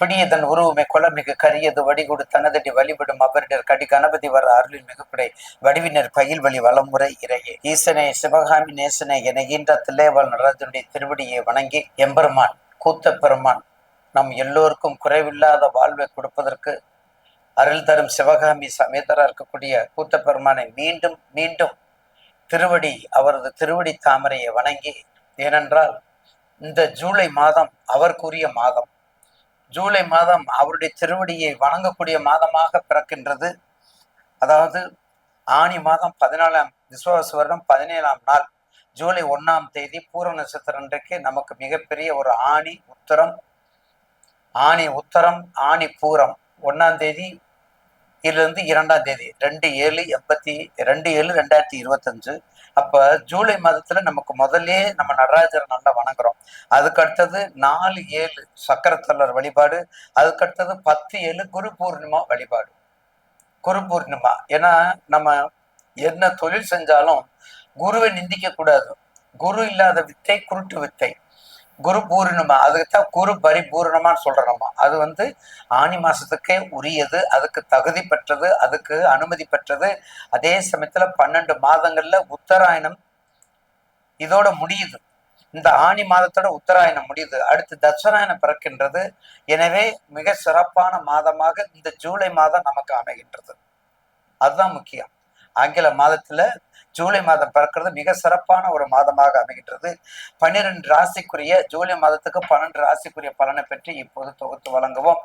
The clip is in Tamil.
பிடியதன் உருவமை குளமிகு கரியது வடிகுடு தனதடி வழிபடும் அவரிடர் கடி கணபதி வர அருளின் மிகுப்பிடை வடிவினர் பயில் வழி வளமுறை இறையே. ஈசனே சிவகாமி நேசனே என ஈன்ற தில்லேவாள் நடராஜனுடைய திருவடியை வணங்கி எம்பெருமான் கூத்த பெருமான் நம் எல்லோருக்கும் குறைவில்லாத வாழ்வை கொடுப்பதற்கு அருள் தரும் சிவகாமி சமேதரா இருக்கக்கூடிய கூத்த பெருமானை மீண்டும் மீண்டும் திருவடி அவரது திருவடி தாமரையை வணங்கி ஏனென்றால் இந்த ஜூலை மாதம் அவருக்குரிய மாதம் ஜூலை மாதம் அவருடைய திருவடியை வணங்கக்கூடிய மாதமாக பிறக்கின்றது. அதாவது ஆணி மாதம் பதினாலாம் விசுவாச வருடம் பதினேழாம் நாள் ஜூலை ஒன்றாம் தேதி பூர்வ நட்சத்திரம் அன்றைக்கு நமக்கு மிகப்பெரிய ஒரு ஆணி உத்தரம். ஆணி உத்தரம் ஆணி பூரம். ஒன்றாம் தேதி இதுலேருந்து இரண்டாம் தேதி ரெண்டு ஏழு எண்பத்தி ரெண்டு ஏழு ரெண்டாயிரத்தி இருபத்தஞ்சு. அப்போ ஜூலை மாதத்தில் நமக்கு முதல்லே நம்ம நடராஜரை நல்லா வணங்குறோம். அதுக்கு அடுத்தது நாலு ஏழு சக்கரத்தல்லர் வழிபாடு அதுக்கு அடுத்தது பத்து ஏழு குரு பூர்ணிமா வழிபாடு. குரு பூர்ணிமா. ஏன்னா நம்ம என்ன தொழில் செஞ்சாலும் குருவை நிந்திக்க கூடாது. குரு இல்லாத வித்தை குருட்டு வித்தை. குரு பூர்ணிமா அதுக்குத்தான் குரு பரிபூர்ணமான்னு சொல்கிறோம் அது வந்து ஆனி மாதத்துக்கே உரியது அதுக்கு தகுதி பெற்றது அதுக்கு அனுமதி பெற்றது. அதே சமயத்தில் பன்னெண்டு மாதங்களில் உத்தராயணம் இதோட முடியுது. இந்த ஆணி மாதத்தோட உத்தராயணம் முடியுது. அடுத்து தட்சராயணம் பிறக்கின்றது. எனவே மிக சிறப்பான மாதமாக இந்த ஜூலை மாதம் நமக்கு அமைகின்றது. அதுதான் முக்கியம். ஆங்கில மாதத்துல ஜூலை மாதம் பிறக்கிறது மிக சிறப்பான ஒரு மாதமாக அமைகின்றது. பன்னிரெண்டு ராசிக்குரிய ஜூலை மாதத்துக்கு பன்னெண்டு ராசிக்குரிய பலனை பற்றி இப்போது தொகுத்து வழங்குவோம்.